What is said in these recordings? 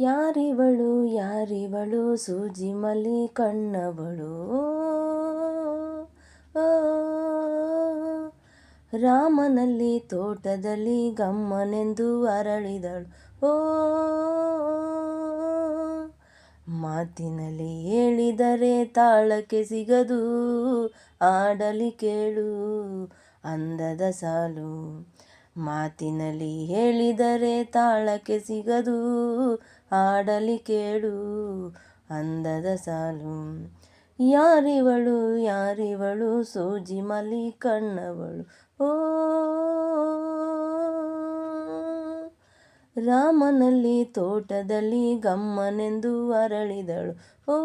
ಯಾರಿವಳು ಯಾರಿವಳು, ಸೂಜಿ ಮಲಿ ಕಣ್ಣವಳು? ರಾಮನಲ್ಲಿ ತೋಟದಲ್ಲಿ ಗಮ್ಮನೆಂದು ಅರಳಿದಳು. ಓ, ಮಾತಿನಲ್ಲಿ ಹೇಳಿದರೆ ತಾಳಕ್ಕೆ ಸಿಗದು, ಆಡಲಿ ಕೇಳು, ಅಂದದ ಸಾಲು. ಮಾತಿನಲ್ಲಿ ಹೇಳಿದರೆ ತಾಳಕ್ಕೆ ಸಿಗದು ಆಡಲಿ ಕೇಳು, ಅಂದದ ಸಾಲು. ಯಾರಿವಳು ಯಾರಿವಳು, ಸೂಜಿ ಮಲಿ ಕಣ್ಣವಳು? ಓ, ರಾಮನಲ್ಲಿ ತೋಟದಲ್ಲಿ ಗಮ್ಮನೆಂದು ಅರಳಿದಳು. ಓ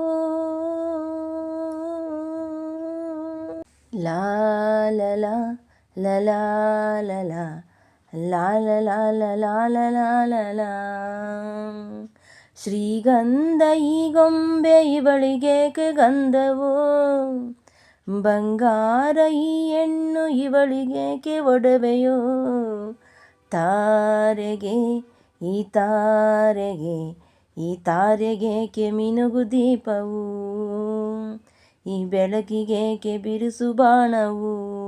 ಲಾ ಲಲಾ ಲಲಾ ಲ ಲಾಲ ಲಾಲ ಲಾಲ ಲ ಲಾ ಲ ಲಾ ಲ ಲಾ ಲ ಲಾ. ಶ್ರೀಗಂಧ ಈ ಗೊಂಬೆ ಇವಳಿಗೇಕೆ ಗಂಧವೋ? ಬಂಗಾರ ಈ ಹೆಣ್ಣು ಇವಳಿಗೇಕೆ ಒಡವೆಯೋ? ತಾರೆಗೆ, ಈ ತಾರೆಗೆ, ಈ ತಾರೆಗೇಕೆ ಮಿನುಗು ದೀಪವು? ಈ ಬೆಳಕಿಗೇಕೆ ಬಿರುಸು ಬಾಣವು?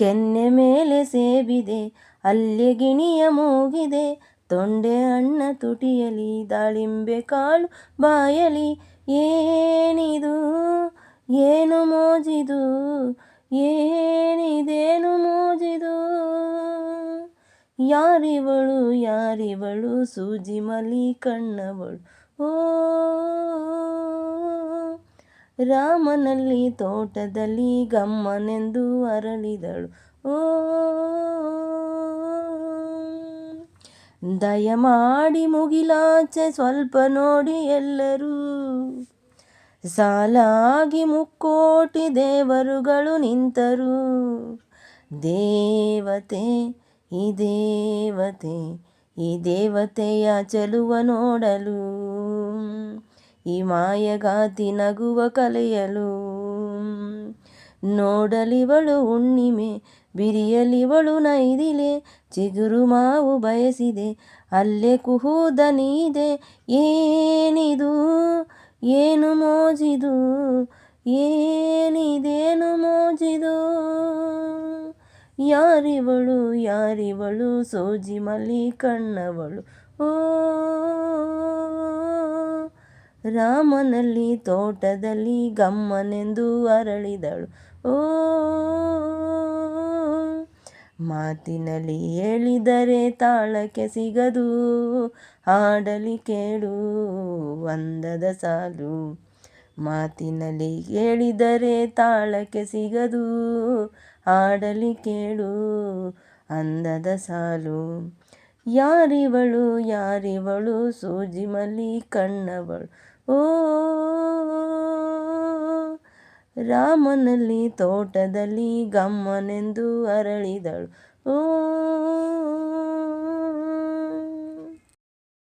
ಕೆನ್ನೆ ಮೇಲೆ ಸೇಬಿದೆ, ಅಲ್ಲಿ ಗಿಣಿಯ ಮೂಗಿದೆ. ತೊಂಡೆ ಅಣ್ಣ ತುಟಿಯಲಿ, ದಾಳಿಂಬೆ ಕಾಳು ಬಾಯಲಿ. ಏನಿದು, ಏನು ಮೋಜಿದು, ಏನಿದೇನು ಮೋಜಿದು? ಯಾರಿವಳು ಯಾರಿವಳು, ಸೂಜಿ ಮಲಿ ಕಣ್ಣವಳು. ಓ ರಾಮನಲ್ಲಿ ತೋಟದಲ್ಲಿ ಗಮ್ಮನೆಂದು ಅರಳಿದಳು. ಓ, ದಯಮಾಡಿ ಮುಗಿಲಾಚೆ ಸ್ವಲ್ಪ ನೋಡಿ ಎಲ್ಲರೂ. ಸಾಲಾಗಿ ಮುಕ್ಕೋಟಿ ದೇವರುಗಳು ನಿಂತರು. ದೇವತೆ, ಈ ದೇವತೆ, ಈ ದೇವತೆಯ ಚೆಲುವ ನೋಡಲು. ಈ ಮಾಯಗಾತಿ ನಗುವ ಕಲೆಯಲು. ನೋಡಲಿವಳು ಹುಣ್ಣಿಮೆ, ಬಿರಿಯಲಿವಳು ನೈದಿಲೆ, ಚಿಗುರು ಮಾವು ಬಯಸಿದೆ, ಅಲ್ಲೇ ಕುಹೂದನಿದೆ ಏನಿದು, ಏನು ಮೋಜಿದು, ಏನಿದೇನು ಮೋಜಿದು. ಯಾರಿವಳು ಯಾರಿವಳು ಸೋಜಿ ಮಲಿ ಕಣ್ಣವಳು. ಓ ರಾಮನಲ್ಲಿ ತೋಟದಲ್ಲಿ ಗಮ್ಮನೆಂದು ಅರಳಿದಳು. ಓ, ಮಾತಿನಲ್ಲಿ ಹೇಳಿದರೆ ತಾಳಕ್ಕೆ ಸಿಗದು, ಹಾಡಲಿ ಕೇಳು ಅಂದದ ಸಾಲು. ಮಾತಿನಲ್ಲಿ ಹೇಳಿದರೆ ತಾಳಕ್ಕೆ ಸಿಗದು, ಹಾಡಲಿ ಕೇಳು, ಅಂದದ ಸಾಲು. ಯಾರಿವಳು ಯಾರಿವಳು ಸೂಜಿ ಕಣ್ಣವಳು. ಓ ರಾಮನಲ್ಲಿ ತೋಟದಲ್ಲಿ ಗಮ್ಮನೆಂದು ಅರಳಿದಳು. ಓ